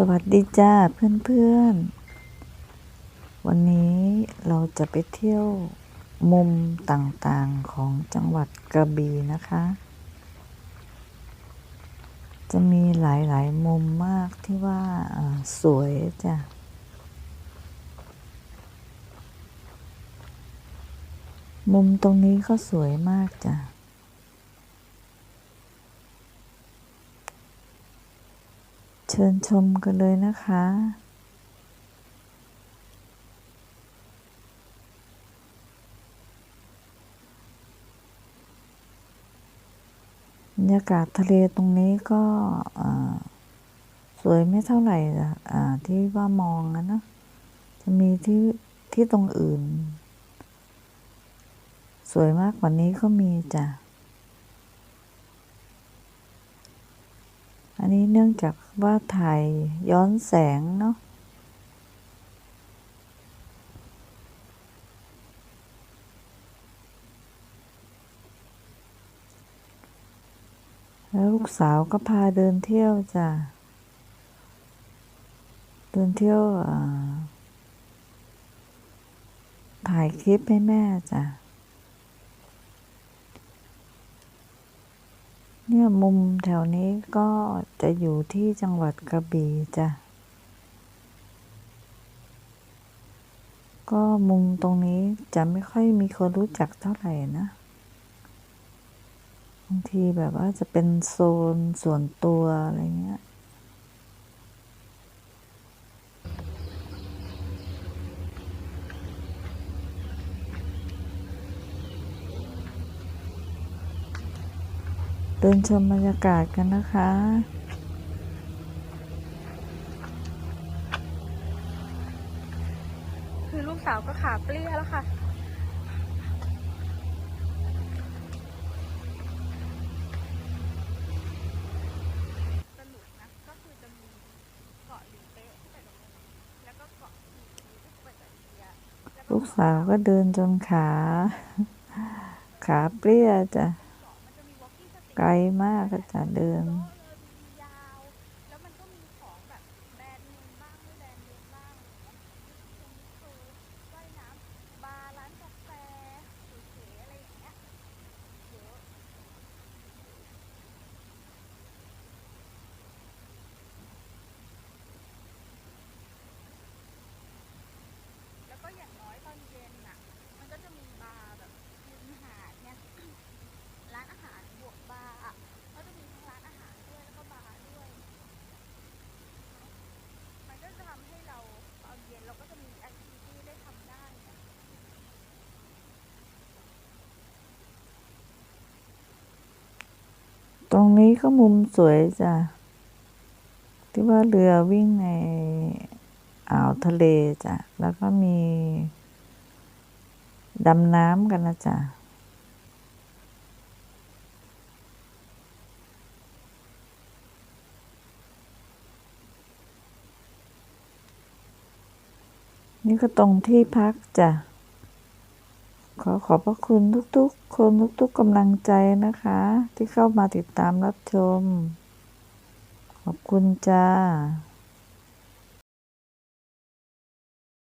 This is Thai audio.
สวัสดีจ้าเพื่อนๆ วันนี้เราจะไปเที่ยวมุมต่างๆของจังหวัดกระบี่นะคะ จะมีหลายๆมุมมากที่ว่าสวยจ้ะมุมตรงนี้ก็สวยมากจ้ะ ชิญชมกันเลยนะคะ บรรยากาศทะเลตรงนี้ก็สวยไม่เท่าไหร่อะที่ว่ามองนะเนอะจะมีที่ที่ตรงอื่น สวยมากกว่านี้ก็มีจ้ะ อันนี้เนื่องจากว่าถ่ายย้อนแสงเนาะแล้วลูกสาวก็พาเดินเที่ยวจ้ะ เดินเที่ยวถ่ายคลิปให้แม่จ้ะ เนี่ยมุมแถวนี้ก็จะอยู่ที่จังหวัดกระบี่จ้ะ ก็มุมตรงนี้จะไม่ค่อยมีคนรู้จักเท่าไหร่นะบางทีแบบว่าจะเป็นโซนส่วนตัวอะไรเงี้ย ดินชมบรรยากาศกันนะคะคือลูกสาวก็ขาเปรี้ยแล้วค่ะสนุกนะก็คือจะมีเกาะหลิงเป๊ะที่ไปตรงนี้แล้วก็เกาะพีที่ไปจากอินเดียแล้วก็ลูกสาวก็เดินจนขา ขาเปรี้ยจ้ะ มันจะมี walking stick ไกลมากอาจารย์เดินมียาว แล้วมันก็มีของแบบแบรนด์เนมบ้างไม่แบรนด์เนมบ้างตรงนี้คือว่ายน้ำบาร์ร้านกาแฟเก๋ๆอะไรอย่างเงี้ยเยอะ แล้วก็อย่างน้อยตอนเย็นน่ะ มันก็จะมีบาร์แบบริมหาดเนี่ย ร้านอาหารบวกบาร์อะก็จะมีทั้งร้านอาหารด้วยแล้วก็บาร์ด้วย มันก็จะทำให้เราตอนเย็นเราก็จะมีแอคทิวิตี้ได้ทำได้เนี่ย ตรงนี้ก็มุมสวยจ้ะ ที่ว่าเรือวิ่งในอ่าวทะเลจ้ะ แล้วก็มีดำน้ำกันนะจ๊ะนี่ก็ตรงที่พักจ้ะ ขอขอบพระคุณทุกๆ คนทุกๆกำลังใจนะคะ ที่เข้ามาติดตามรับชม ขอบคุณจ้า